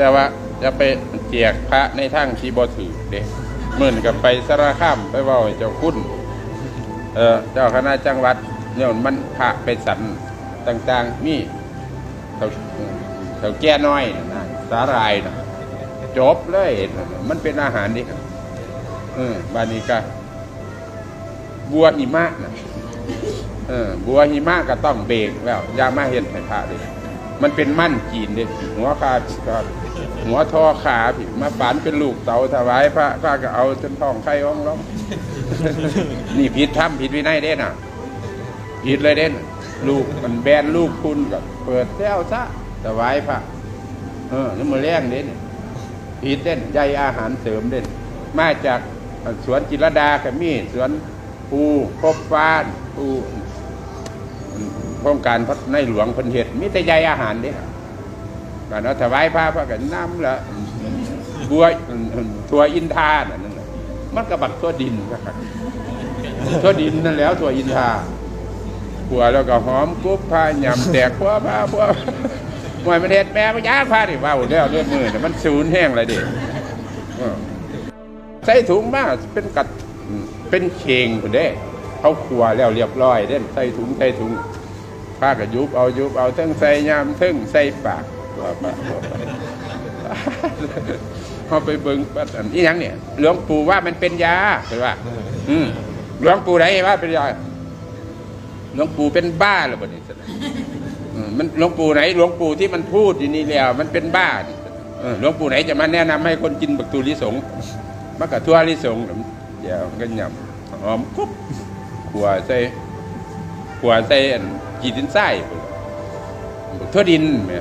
แต่ว่าจะไปแจกพระในทางที่บ่ถือเด้มื่นกับไปสารคามไปว่าเจ้าคุณเออเจ้าคณะจังหวัดเนี่ยมันพระไปสันต่างๆมีเท่าเท่าแก่น้อยนะสาหรายนะจบเลยมันเป็นอาหารดิครับเออบานี้ก็บัวหิมะนะเออบัวหิมะก็ต้องเบรกแล้วยามาเห็นให้พระเลยมันเป็นมั่นจีนเด็หัวขาด หัวทอขาผิมาฝานเป็นลูกเต๋าถวายพระพระก็เอาจนท้องไข่ห้องร้องนี่ผิดธรรมผิดวินัยเด่นอะผิดเลยเด่นลูกมันแบนลูกคุณกับเปิดแก้วซะถวายพระเออแล้วมือแรงเด่นผิดเด่นใยอาหารเสริมเด่นมาจากสวนจิรดากับมีสวนภูพบฟ้านภูโครงการพัฒในหลวงพันเหตุมีแต่ใยอาหารเด่น การเอาถวายพระพระกันน้ำละบัวทัวอินทาน่ะนั่นแหละมันกระบักทั่วดินนะครับทั่วดินนั่นแล้วทั่วอินทาหัวแล้วก็หอมกุ๊บพาหยำแตกพัวพาพัวหวยมันเห็ดแม่มันยากพาดิว่าแล้วเลือดมือเนี่ยมันสูญแห้งเลยดิใส่ถุงมาเป็นกัดเป็นเข่งผู้เด้เขาขัวแล้วเรียบร้อยเด่นใส่ถุงใส่ถุงผ้าก็ยุบเอายุบเอาทั้งใส่ยำทั้งใส่ปาก ว่าปากว่าปากเขาไปเบิ่งปัดอันนี้ยังเนี่ยหลวงปู่ว่ามันเป็นยาใช่ป่ะอืมหลวงปู่ไหนว่าเป็นยาหลวงปู่เป็นบ้าหรือเปล่านี่อืมมันหลวงปู่ไหนหลวงปู่ที่มันพูดอยู่นี่แล้ว มันเป็นบ้านี่เออหลวงปู่ไหนจะมาแนะนำให้คนกินบักตูลิสงมักกะทั่วลิสงเดี๋ยวมันก็หยำหอมกุ๊บขัวใส่ขัวใส่อันกีดินไส้บักทั่วดินแหม่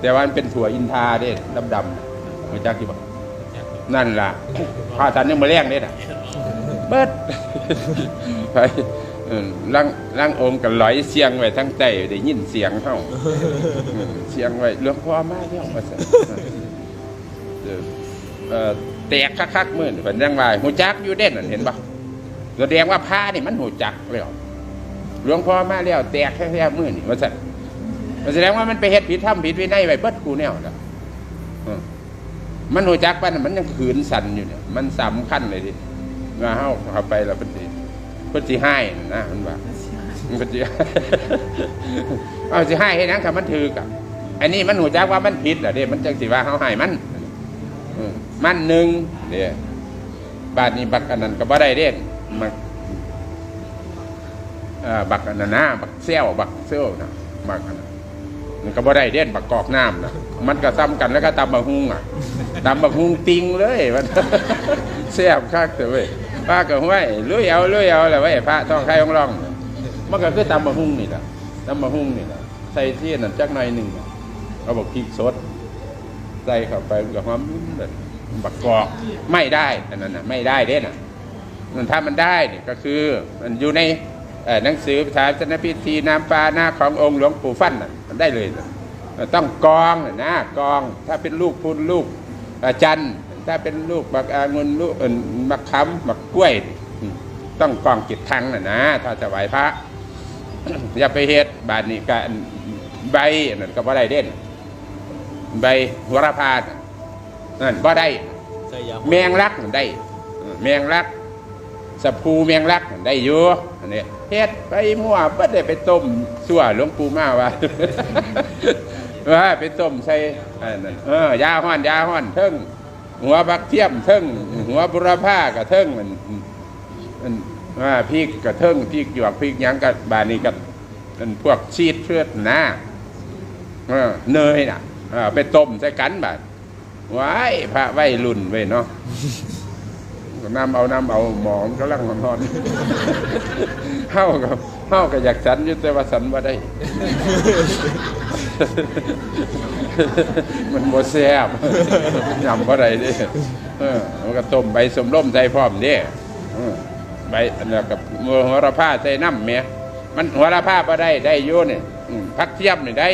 แต่ว่ามันเป็นถั่วอินทาเด้ดำๆมันจักที่บอกนั่นล่ะข้าทันยังมาแรงเด้น่ะเบิดไปเออล่างล่างองค์กันลอยเสียงไว้ทั้งใจได้ยินเสียงเฮาเสียงไว้หลวงพ่อมาแล้วว่าซั่นเเอ่อแตกคักๆมื้อนี่เพิ่นยังว่าหูจักอยู่เด่นนั่นเห็นบ่แสดงว่าพระนี่มันหูจักแล้วหลวงพ่อมาแล้วแตกแค่ๆมื้อนี่ว่าซั่น แสดงว่ามันไปเฮ็ดผิดธรรมผิดวินัยไว้เบิดกูแนวแล้วมันหูจักปั้นมันยังขืนสั่นอยู่เนี่ย มันสำคัญเลยดิมาเฮาเข้าไปแล้วเพิ่นสิเพิ่นสิให้นะมันว่ามันก็สิเอาสิให้ให้หยังคับมันถือกับอันนี้มันหูจักว่ามันผิดเหรอเด้มันจังสิว่าเฮาให้มันมันหนึ่งเด้บาดนี้บักอันนั้นก็บ่ได้เด้มักบักอันนั้นนะบักเซี่ยวบักเซี่ยวนะบักอันนั้น มันก็บ่ได้เด่นบักกอกน้ำนะมันก็ซ้ำกันแล้วก็ตำบักฮุงอะตำบักฮุงติงเลยมันแซ่บคักแต่เว้ยป้าก็ห้วยลุยเอาลุยเอาแหละเว้ยพระต้องใครของร้องมันก็คือตำบักฮุงนี่แหละตำบักฮุงนี่แหละใส่เที่นั่นจักหน่อยหนึ่งเอาบักพริกสดใส่เข้าไปมันก็หอมแบบบักกอกไม่ได้อันนั้นน่ะไม่ได้เด้น่ะมันถ้ามันได้เนี่ยก็คือมันอยู่ใน หนังสือภาษาชนพิธีน้ำปลาหน้าขององค์หลวงปู่ฟั่นน่ะมันได้เลยน่ะต้องกองน่ะนะกองถ้าเป็นลูกพุนลูกอาจันทร์ถ้าเป็นลูกบักอางุนลูกเอ่อบักคำบักกล้วยนี่อืมต้องกองจิตทังน่ะนะถ้าจะไหวพระ อย่าไปเฮ็ดบาดนี้ก็อันใบอันนั่นก็บ่ได้เด่น ใบหัวระพาน่ะนั่นบ่ได้ใส่ยาแมงลักนั่นได้เออแมงลัก สะพูแมงลักได้อยู่อันนี้เฮ็ดไปมั่วบ่ได้ไปต้มสั่วหลวงปู่มาว่าว่าไปต้มใส่อันนั้นเออยาห้อนยาห้อนเทิงหัวบักเทียมเทิงหัวบุรพากับเทิงมันมันว่าพริกกับเทิงพริกหยวกพริกยังกับบานี้กับมันพวกชีดเชือดหน้าเนยน่ะไปต้มใส่กันบาดว้ายพระไว้รุ่นไว้เนาะ น้ำเอาน้ำเอาหมอมกำลังนอนๆเฮากับเฮาก็อยากสันอยู่แต่ว่าสันว่าได้ มันบ่แซ่บยำบ่ได้เด้เออมันก็ต้มใบสมร่มใส่พร้อมเด้เออใบอันนั้นกับหัวระพาใส่น้ำแหม่มันหัวระพาบ่ได้ได้อยู่เนี่ยอืมพักเทียมนี่ได้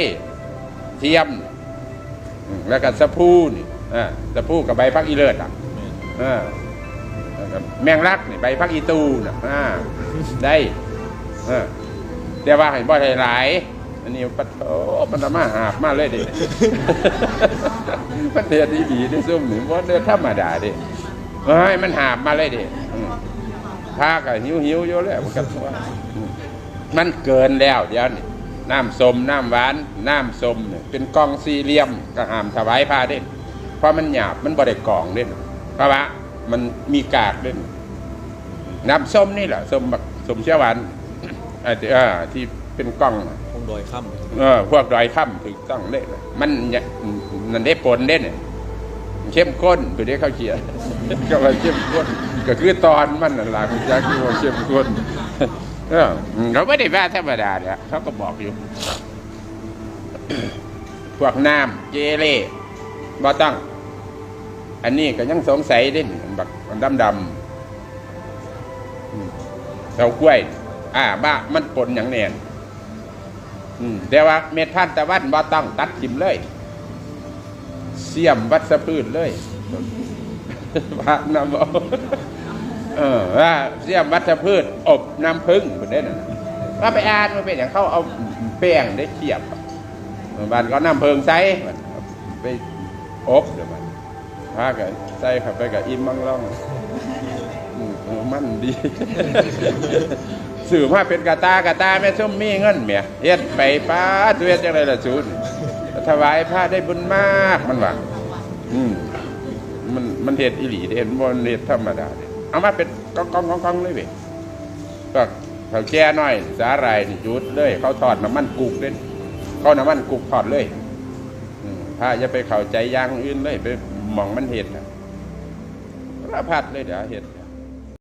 เทียมอืมแล้วก็สะพูนี่อ่าสะพูกับใบพักอีเลิศอะ แล้วก็แมงลักนี่ใบพักอีตูนะอ่าได้อ่าแต่ว่าให้บ่ให้หลาย อันนี้ปัดโอ้มันมาหาบมาเลยดิมันเทียดีดีได้ซุ่มหนึ่งว่าเดือธรรมดาดิเฮ้ยมันหาบมาเลยดิอืมพาก็หิวหิวๆอยู่แล้วมันก็ว่ามันเกินแล้วเดี๋ยวนี้น้ำสมน้ำหวาน น้ำสมเนี่ยเป็นกองสี่เหลี่ยมก็หามถวายพระเด่นเพราะมันหยาบมันบ่ได้กองเด่นเพราะว่า มันมีกากเด่นน้ำส้มนี่แหละส้มบักส้มเชียวหวานอ่าที่อ่าที่เป็นกล่องน่ะคงโดยค่ำเออพวกดอยค่ำถูกต้องเล่นะมันเนี่ยนันได้ผลเด่นยเข้มข้นคือได้เข้าเขียนก็ว่าเข้มข้นก็คือตอนมันนั่นแหละคุณจักที่ว่าเข้มข้นเออเขาไม่ได้ว่าธรรมดาเนี่ยเขาก็บอกอยู่ พวกน้ำเจเล่บ่ต้อง อันนี้ก็ยังสงสัยเด่นบักมันดำดำๆอืมเสากล้วย อ่า บ้ามันปนอย่างแน่นอืมแต่ว่าเม็ดพันตะวันบ่ต้องตัดทิมเลย เสียมวัชพืชเลยว่าน้ำบ่เออว่าเสียมวัชพืช อบน้ำผึ้งคนได้นะว่าไปอ่านมาเป็นอย่างเขาเอาแป้งได้เขียบบ้านก็น้ำเพิงใส่ไปอบเดี๋ยวมัน พากันใส่ข้าไปกับอิ่มมังล่องมันดี สื่อมาเป็นกาตากาตาแม่ส้มมีเงินเมียเฮ็ดไปป้าตัวเฮ็ดจังไรล่ะสูนถวายพระได้บุญมากมันว่าอืมมันมันเฮ็ดอีหลีเด้เห็นบนเฮ็ดธรรมดาเด้เอามาเป็นกองกองกองกองเลยเว้ยก็เขาแก่น้อย สาหร่ายจุดเลย เขาทอดน้ำมันกุกเด่นเขาน้ำมันกุกทอดเลยอืมพระอย่าไปเข้าใจยางอื่นเลยไป มองมันเห็นนะพระพัดเลยเดี๋ยวเห็น